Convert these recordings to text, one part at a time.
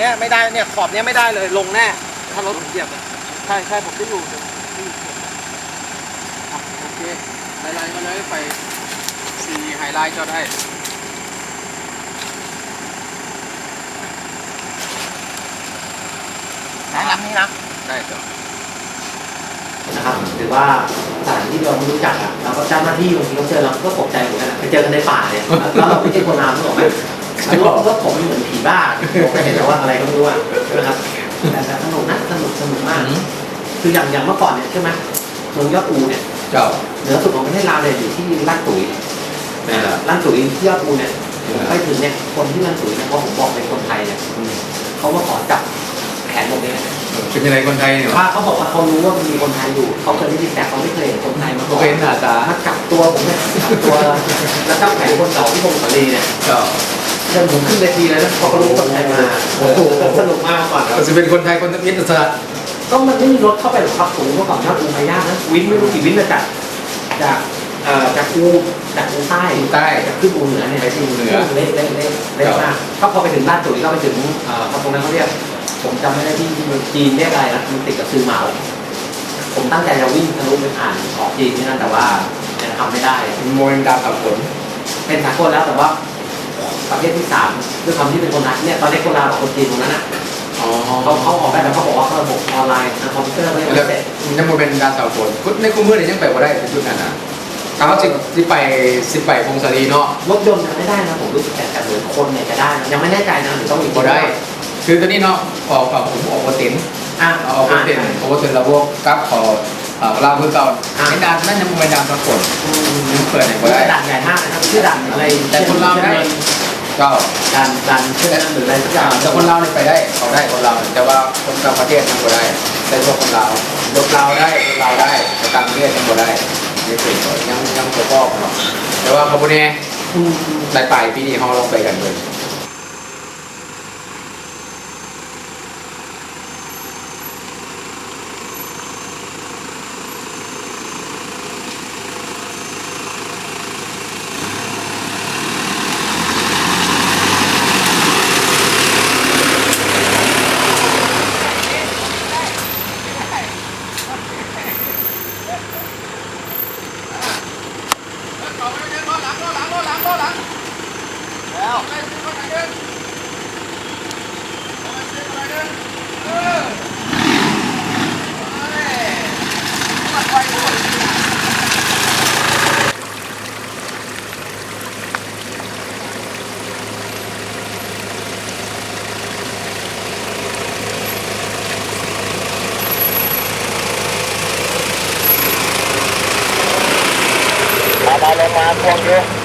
เนี้ยไม่ได้เนี่ยขอบเนี้ยไม่ได้เลยลงแน่ถ้ารถผมเหยียบอะใช่ใช่ผมจะอยู่เดี๋ยวผมจะอยู่เก็บอะโอเคไฮไลท์มาเลยไปสี่ไฮไลท์จอได้นะลำนี้นะได้จ้ะนะครับหรือว่าสถานที่เราไม่รู้จักอะแล้วก็เจ้าหน้าที่บางทีเขาเจอเราก็ตกใจเหมือนกันอะไปเจอกันในป่าเนี่ยแล้วเราไม่ใช่คนนามนึกออกไหม แล้วเราก็ผมเหมือนผีบ้าผมก็เห็นแล้วว่าอะไรก็ไม่รู้อะใช่ไหมครับแต่แต่สนุกนะสนุกสนุกมาก คืออย่างอย่างเมื่อก่อนเนี่ยใช่ไหมเมืองยอดอูเนี่ยเจ้าเหนือสุดของประเทศลาวเนี่ยอยู่ที่ลาดตุ๋ยนี่แหละลาดตุ๋ยที่ยอดอูเนี่ยผมไปถึงเนี่ยคนที่ลาดตุ๋ยเนี่ยพอผมบอกเป็นคนไทยเนี่ยเขามาขอจับแขนผมเนี่ยเป็นยังไงคนไทยเนี่ยว่าเขาบอกว่าเขารู้ว่ามีคนไทยอยู่เขาเคยได้ยินแต่เขาไม่เคยเห็นคนไทยมาก่โออนเคหน้าตามาจับตัวผมเนี่ยจับตัวแล้วจับแขนคนเก่าที่ผมสาลีเนี่ย เจ้าเดินผมขึ้นเวทีเลยนะพอเขารู้คนไทยมาโอ้โห สนุกมากก่อนครับก็จะเป็นคนไทยคนมิตรสหก็มันไม่มีรถเข้าไปหรอกครับผมเมื่อก่อนยอดอูไปยากนะวินไม่รู้กี่วินมาจากจากเอ่อจากอูจากอูใต้ใต้ จากขึ้นอูเหนือเนี่ยไปที่เหนือเละเละเละเละมากก็พอไปถึงบ้านตุ๋ยก็ไปถึงเอ่อตรงนั้นเขาเรียกผมจำไม่ได้ที่ที่เมืองจีนเรียกอะไรนะมันติดกับซือเหมา ผมตั้งใจจะวิ่งทะลุไปผ่านออกจีนที่นั่นแต่ว่ายังทำไม่ได้โมเดลดาวขับฝนเป็นสากลแล้วแต่ว่า ประเทศที่สามด้วยความที่เป็นคนไทยเนี่ยตอนนี้คนลาวกับคนจีนตรงนั้นอะอ๋อเขาเขาออกแบบแล้วเขาบอกว่าระบบออนไลน์นะคอมพิวเตอร์ไม่แล้วเสร็จยังโมเป็นดาวขับฝนกุในคุ้มมือเนี่ยยังไปว่าได้เป็นชุดนั้นนะเขาสิสิไปสิไปพงศรีเนาะรถยนต์ยังไม่ได้นะผมรู้สึกแต่แต่เหมือนคนเนี่ยจะได้นะยังไม่แน่ใจนะหรือต้องอีกบ่ได้ คือตอนนี้เนาะออกกับผมออกโปรตีนอะเอาโปรตีนโปรตีนระบบกับขอเอ่อลาวคือเก่าไม่นานนั่นยังไม่นานสักคนอืมยังเปิดไหนบ่ได้ด่านใหญ่มากนะครับชื่อด่านอะไรแต่คนลาวไม่ได้ เจ้าด่านด่านชื่อนั้นหรืออะไรสักอย่างแต่คนเราวนี่ไปได้เขาได้คนเราแต่ว่าคนต่างประเทศยังบ่ได้แต่พวกคนเราลบเราได้รถลาได้แต่ต่างประเทศยังบ่ได้ยังเป็นยังยังตัวพ่อเนาะแต่ว่าเขาบ่แน่อืมปลายปลายปีนี้เขาลองไปกันเลย มา ม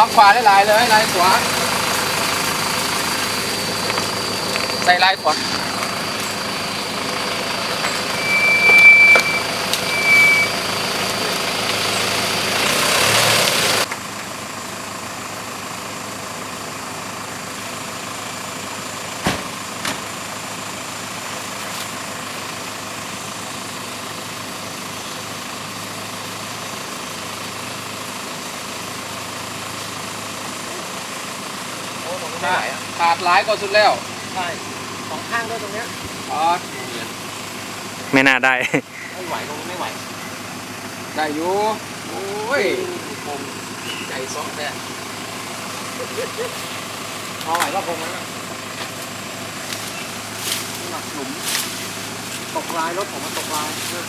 มาพวงเยอะมักขวาหลายเลยลายขวาใส่ลายขวา ขาดหลายก็สุดแล้ว ใช่สองข้างด้วยตรงเนี้ยอ๋อไม่น่าได้ ไม่ไหวตรงนี้ไม่ไหวได้อยู่โอ้ยผมใจซอกแต่พอไหวว่าคงนั้นน่ะหนักหลุมตกลายรถผมมันตกลายเนี่ย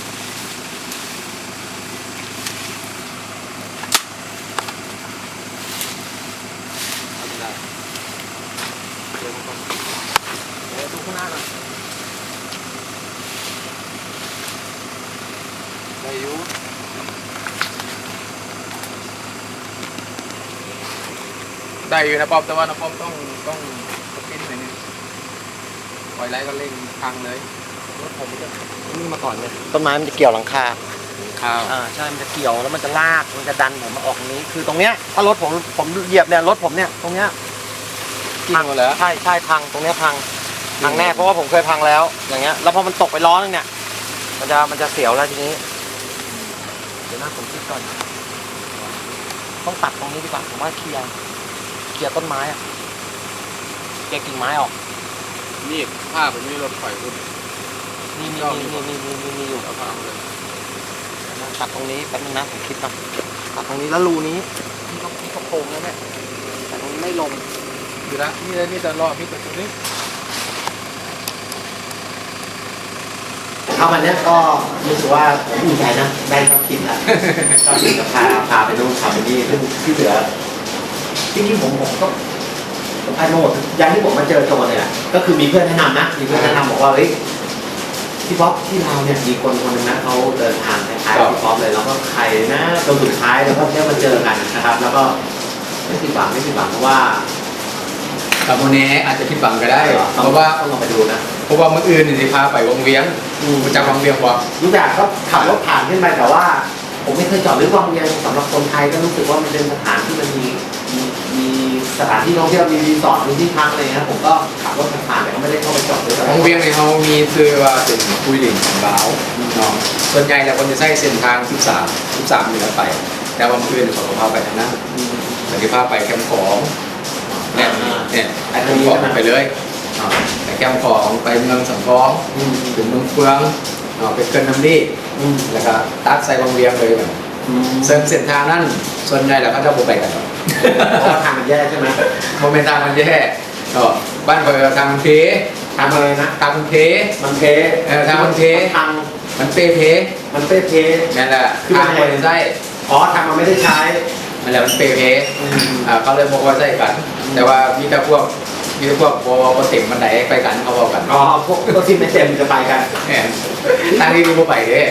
เอาไม่ได้เดี๋ยวมันก่อนาหน่อย ได้อยู่ได้อยู่นะป๊อปแต่ว่านะป๊อปต้องต้องสปินหน่อยนึงปล่อยไล่ก็เร่งพังเลยรถผมจะนี่มาก่อนเลยต้นไม้มันจะเกี่ยวหลังคาข้าวอ่าใช่มันจะเกี่ยวแล้วมันจะลากมันจะดันผมมาออกตรงนี้ คือตรงเนี้ยถ้ารถผมผมเหยียบเนี่ยรถผมเนี่ยตรงเนี้ยกิ้งหมดเลยใช่ใช่พังตรงเนี้ยพังพังแน่เพราะว่าผมเคยพังแล้ว อย่างเงี้ยแล้วพอมันตกไปล้อนึงเนี่ย มันจะมันจะเสียวแล้วทีนี้เดี๋ยวนะผมคิดก่อน ต้องตัดตรงนี้ดีกว่าผมว่าเคลียร์เคลียร์ต้นไม้อะเคลียร์กิ่งไม้ออกนี่ผ้าเป็นมีรถไฟรุ่นนี่นี่นี่นี่นี่นี่นี่อยู่เอาผ้ามาเลยตัดตรงนี้แป๊บนึงนะผมคิดก่อนตัดตรงนี้แล้วรูนี้ที่ต้องที่ต้องโค้งแล้วเนี่ยแต่ตรงนี้ไม่ลงอยู่ละนี่เลยนี่จะรอพี่ตัวนี้ เข้ามาเนี่ยก็รู้สึกว่าผมอุ่นใจนะได้ชอบกินแล้วชอบกินกับพาพาไปนู่นพาไปนี่ซึ่งที่เหลือจริงๆผมผมก็ผมพาโนดยันที่ผมมาเจอโจเนี่ยก็คือมีเพื่อนแนะนำนะมีเพื่อนแนะนำบอกว่าเฮ้ยพี่ป๊อปที่เราวเนี่ยมีคนคนหนึงนะเขาเดินทางคล้ายๆพี่ป๊อปเลยแล้วก็ใครนะจนสุดท้ายแล้วก็ได้มาเจอกันนะครับ แล้วก็ไม่ผิดหวังไม่ผิดหวังเพราะว่า ตาโมเน่อาจจะผิดหวังก็ได้ เพราะว่าต้องลองไปดูนะเพราะว่าเมื่ออื่นนี่สิพาไปวงเวียนรู้จักวงเวียนบ่รู้จักก็ขับรถผ่านขึ้นไปแต่ว่า ผมไม่เคยจอดหรือวังเวียงสำหรับคนไทยก็รู้สึกว่ามันเป็นสถานที่มันมีมีมีสถานที่ท่องเที่ยวมีรีสอร์ทมีที่พักอะไรเลยนะผมก็ขับรถผ่านๆแต่ก็ไม่ได้เข้าไปจอดด้วยวงเวียนในเขามีชื่อว่าเป็นคุยหลิงของลาวเนาะส่วนใหญ่แล้วคนจะใช้เส้นทาง 13 13เหนือไป แต่ว่าเมื่ออื่นเขาก็พาไปทางนั้นแต่ที่พาไปแคมป์ของเนี่ย เนี่ยไอ้แคมป์ของไปเลยอ่าไปแคมป์ของไปเมืองสังทองอืมถึงเมืองเฟืองอ่าไปเกินน้ำรีอืมแล้วก็ตัดใส่วงเวียนเลยแบบอืมเส้นเส้นทางนั้นส่วนใหญ่แล้วเขาจะบ่ไปกันหรอกเพราะว่าทางมันแย่ใช่ไหมโมเมนต์ทางมันแย่ก็บ้านเปิดทางเพทางอะไรนะทางเพมันเพเออทางมันเพทางมันเปเพมันเป้เพนั่นแหละคือทางมันคนไส้อ๋อทางมันไม่ได้ใช้ นั่นแหละมันเปเพอืมอ่าเขาเลยบอกว่าใส่กัน แต่ว่ามีแต่พวกมีแต่พวกโบโปรเต็มมันไหนไปกันเขาบอกกันอ๋อพวกพวกที่ไม่เต็มจะไปกันแหมทางที่มีโบไปเด้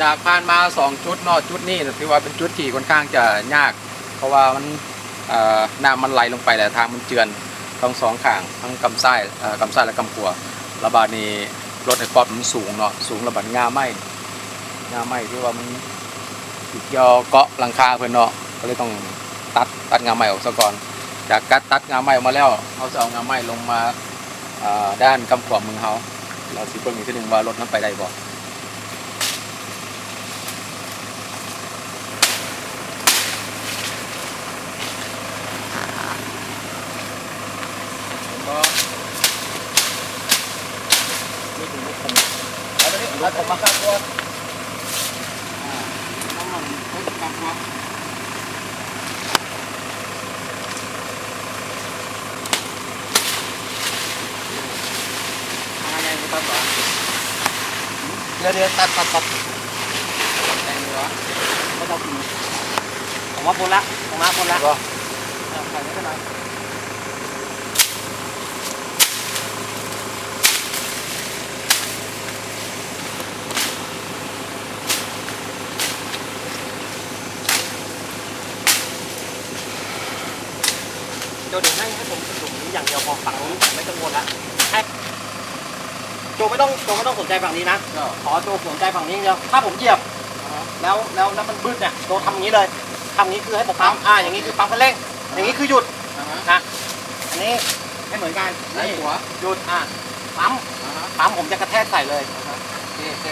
จากผ่านมาสองจุดเนอกจุดนี้ถือว่าเป็นจุดที่ค่อนข้างจะยาก เพราะว่ามันเอ่อน้ำมันไหลลงไปแต่ทางมันเจือนทั้งสองข้างทั้งกำไส้เอ่อกำไส้และกำขัวระบาดนี้รถไอ้ป๊อปมันสูงเนาะสูงระบาดงาไหมงาไม้ที่ว่ามันติดยอเกาะหลังคาเพื่อนเนาะก็เลยต้องตัดตัดงาไม้ออกซะก่อน จากการตัดงาไม้ออกมาแล้วเขาจะเอางาไม้ลงมาด้านกำขวามือเขาเราสิเบิ่งอีกทีหนึ่งว่ารถนั้นไปได้บ่ก็นี่ถึงลูกผมแล้วตอนนี้ลูกผมมาครับตัวอ่าน้ำมันเพิ่มความครับ อะไรไม่ต้องหรอ เดี๋ยวเดี๋ยวตัดตัดตัดแต่งเหรอไม่ต้องกินผมว่าพ้นละผมว่าพ้นละก็ใส่ไม่เป็นไรโจเดี๋ยวให้ให้ผมสรุปนี้อย่างเดียวพอฝั่งนี้ผมไม่กังวลละให้ โจไม่ต้องโจไม่ต้องสนใจฝั่งนี้นะก็ขอโจสนใจฝั่งนี้อย่างเดียวถ้าผมเหยียบ แล้วแล้วแล้วมันบึ้ดเนี่ยโจทำอย่างนี้เลยทำอย่างนี้คือให้ผมปั๊มอ่าอย่างนี้คือปั๊มคันเร่ง อย่างนี้คือหยุดอ่าฮะนะอันนี้ให้เหมือนกันไล่นี่หัว หยุดอะปั๊มอ่าฮะปั๊มผมจะกระแทกใส่เลยอ่าฮะโอเคโอเค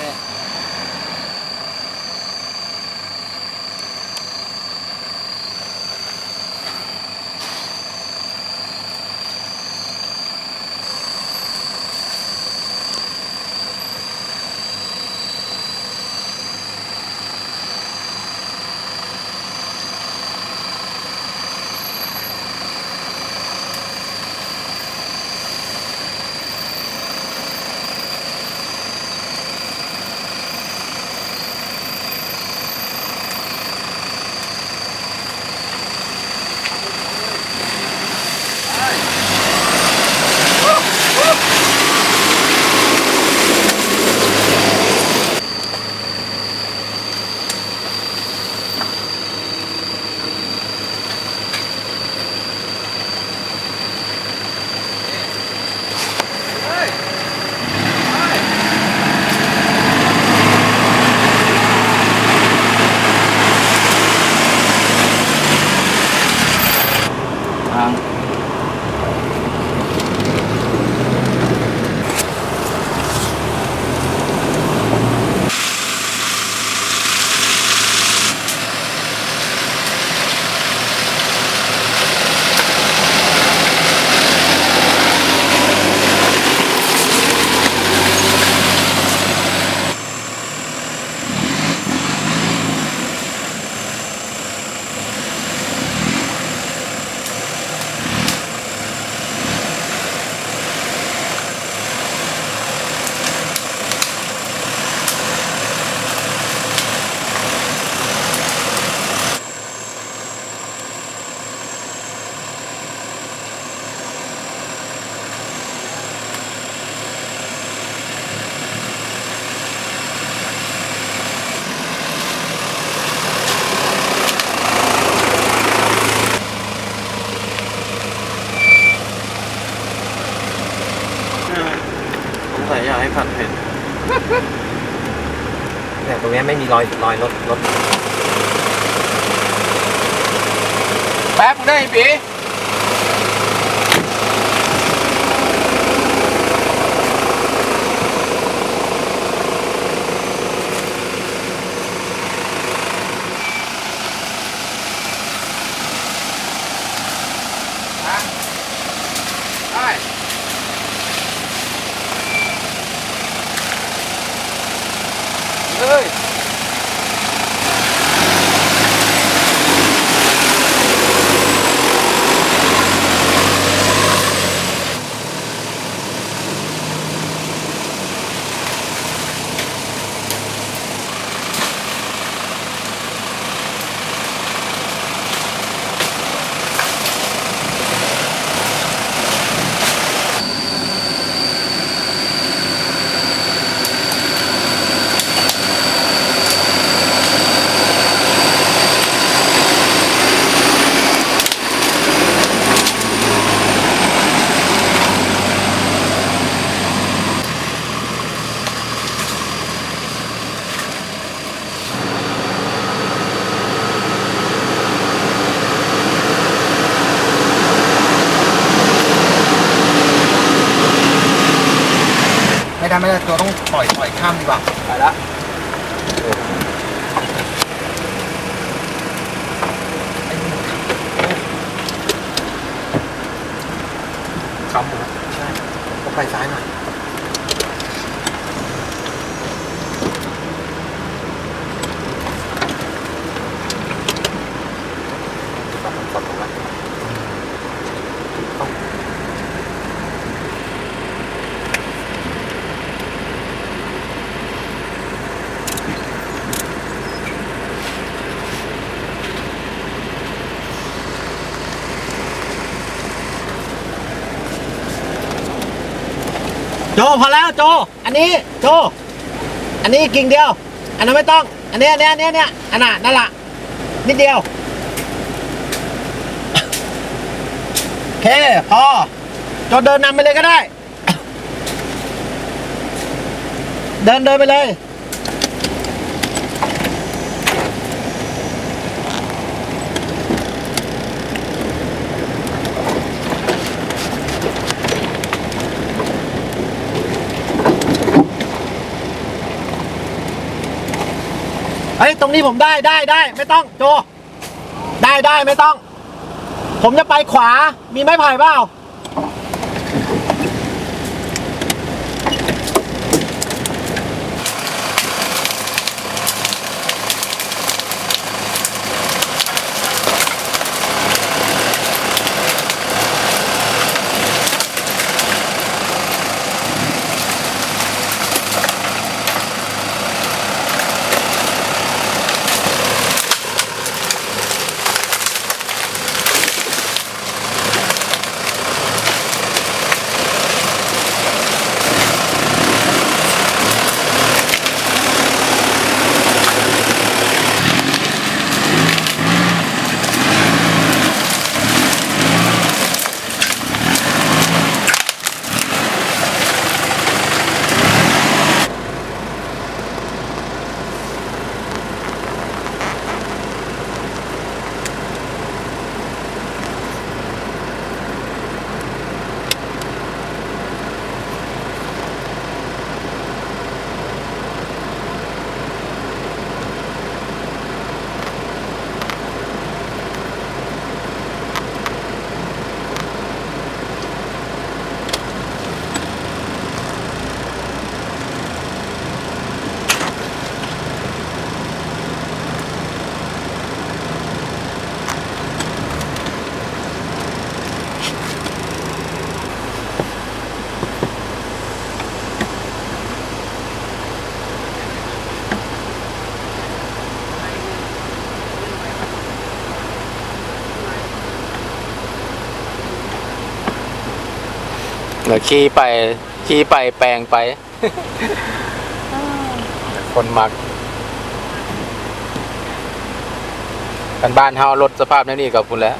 ไม่มีรอยลดลดแป๊บได้ปี ได้ เฮ้ย ไม่ได้ไม่ได้ตัวต้องปล่อยปล่อยข้ามดีกว่า ไปละ ค้ำหมดใช่ก็ไปซ้ายหน่อย โจพอแล้วโจ อันนี้โจ อันนี้กิ่งเดียว อันนั้นไม่ต้อง อันนี้อันนี้อันนี้อันนี้อันน่ะนั่นละนิดเดียวโอเคพอโจเดินนำไปเลยก็ได้ เดินเดินไปเลย เฮ้ยตรงนี้ผมได้ได้ได้ไม่ต้องโจ ได้ได้ไม่ต้อง ผมจะไปขวามีไม้ไผ่เปล่า เดี๋ยวขี่ไปขี่ไปแปลงไป คนมักกันบ้านเฮารถสภาพแนวนี้กับคุณแล้ว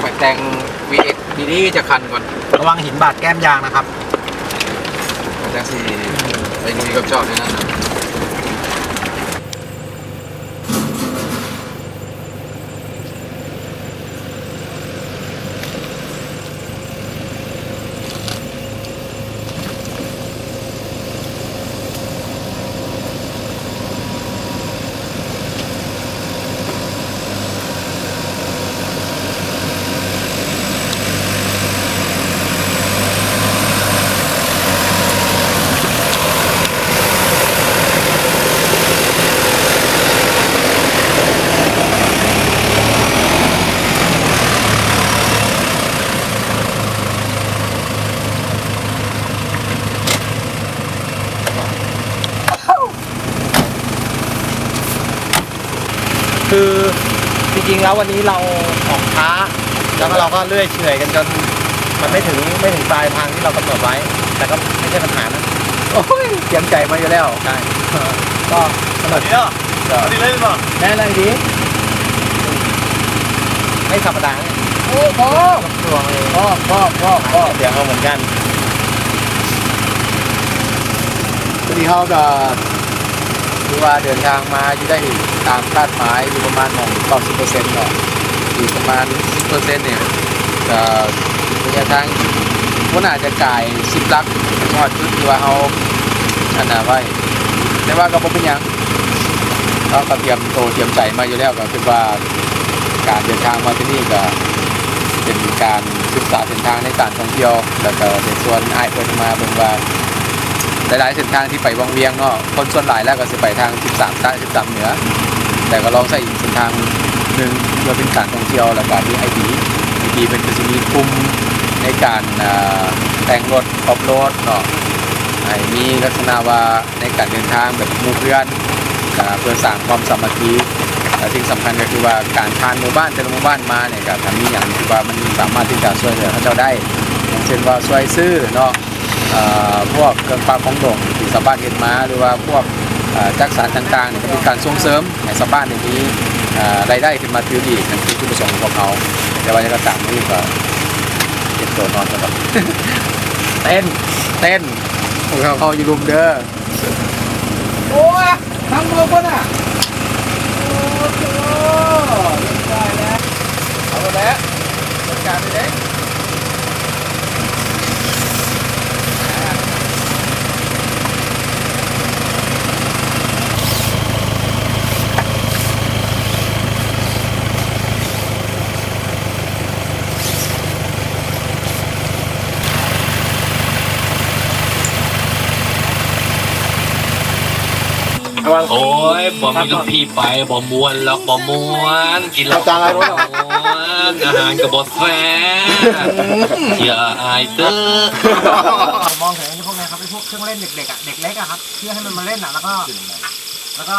ไปแต่ง VX ดีๆจะคันก่อนระวังหินบาดแก้มยางนะครับแท็กซี่ไปลุยกับจอดในนั้นนะ คือจ ริงๆแล้ววันนี้เราออกช้า แล้วก็เราก็เลื่อยเฉื่อยกันจนมันไม่ถึงไม่ถึงปลายทางที่เรากำหนดไว้ แต่ก็ไม่ใช่ปัญหานะโอ้ยเตรียมใจมาอยู่แล้วใช่ก็สนุกดีเนาะดีเลยป่ะแน่เลยดีไม่ธรรมดาเนี่ยโอ้พ่อตัวเองพ่อพ่อพ่อพ่อเดี๋ยวเอาเหมือนกันพอดีเขาก็คือว่าเดินทางมาอยู่ได้ ตามคาดหมายอยู่ประมาณหนึ่งต่อสิบเปอร์เซ็นต์เนาะอยู่ประมาณสิบเปอร์เซ็นต์เนี่ยก็ระยะทางก็น่าจะกายสิบลักทอดจุดที่ว่าเขาอันน่ะไว้แต่ว่าก็บ่เป็นยังเราก็เตรียมโตวเตรียมใจมาอยู่แล้วก็คือว่าการเดินทางมาที่นี่ก็เป็นการศึกษาเส้นทางในการท่องเที่ยว แล้วก็ในส่วนไอ้เพิ่นมาเบิ่งว่าหลายๆเส้นทางที่ไปวังเวียงเนาะคนส่วนหลายแล้วก็จะไปทาง 13ใต้13 เหนือ แต่ก็ลองใส่อีกเส้นทางหนึ่งเพื่อเป็นการท่องเที่ยวแล้วก็ที่ไอดีไอดีเป็นจะมีกลุ่มในการแต่งรถออฟโรดเนาะให้มีลักษณะว่าในการเดินทางแบบมู่เพื่อนเพื่อสร้างความสามัคคีและสิ่งสำคัญก็คือว่าการผ่านหมู่บ้านแต่ละหมู่บ้านมาเนี่ยก็ทำมีอย่างที่ว่ามันสามารถที่จะช่วยเหลือเขาเจ้าได้อย่างเช่นว่าช่วยซื้อเนาะพวกเครื่องปลาของดงที่ชาวบ้านเห็นมาหรือว่าพวก จักสารต่างๆเนี่ยก็เป็นการส่งเสริมให้ชาวบ้านในนี้เอ่อรายได้ขึ้นมาถือดีนั่นคือจุดประสงค์ของพวกเขาแต่ว่าจะก็ตามนี่ก็เก็บตัวนอนซะก่อนเต้นเต้นพวกเขาเขาอยู่รุมเด้อโอ้ยทำมือคนอะโอ้โหได้แล้วเอาแล้วจัดการไปเลย โอ้ยบ่มีลูกพี่ไปบ่มวนหรอกบ่มวนกินแล้วก็บ่มวนอาหารก็บ่แฟอย่าอายเด้อผมมองถึงไอ้พวกนี้ครับไอ้พวกเครื่องเล่นเด็กๆอะเด็กเล็กอะครับเพื่อให้มันมาเล่นอะแล้วก็ แล้วก็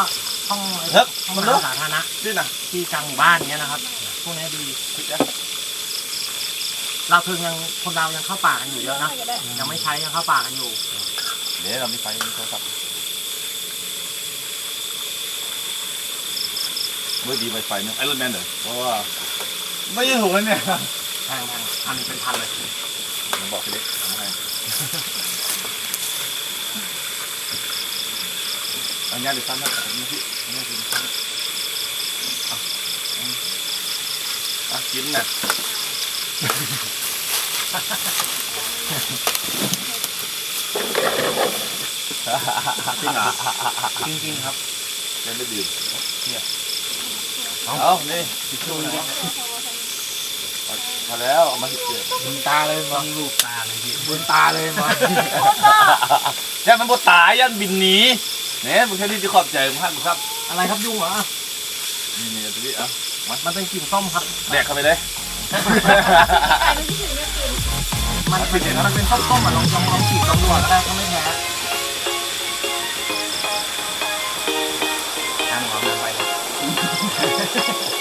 ห้องไอ้พวกห้องน้ำสาธารณะที่นะที่กลางหมู่บ้านเนี้ยนะครับ พวกนี้ดีเราคือยังคนเรายังเข้าป่ากันอยู่เยอะนะยังไม่ใช้ยังเข้าป่ากันอยู่เดี๋ยวเรามีไฟมีโทรศัพท์ เมื่อดีไวไฟเนี่ยไอรอนแมนเหรอเพราะว่าไม่ใช่ถูกแล้วเนี่ยแพงๆพันเป็นพันเลยผมบอกไปเลยทำให้อันนี้เดี๋ยวสั้นนะผมนี่พี่อันนี้คือสั้นอะอะกินน่ะจริงเหรอจริงๆครับยังไม่ดื่มเนี่ย เอานี่ทิชชู่นะพอแล้วเอามาสิเกียบุญตาเลยมั้งลูกตาเลยพี่บุญตาเลยมั้งยันมันบ่ตายยันบินหนีเนี่ยมึงแค่นี้จะขอบใจมึงฮั่นมึงครับ อะไรครับยุ่งเหรอนี่นี่ตัวนี้อะมันเป็นกลิ่นส้มครับแดกเข้าไปเลยมันเป็นมันเป็นส้มๆอะลองลองลองฉีดลองดูก็ได้ก็ไม่แพ้ Ha ha ha.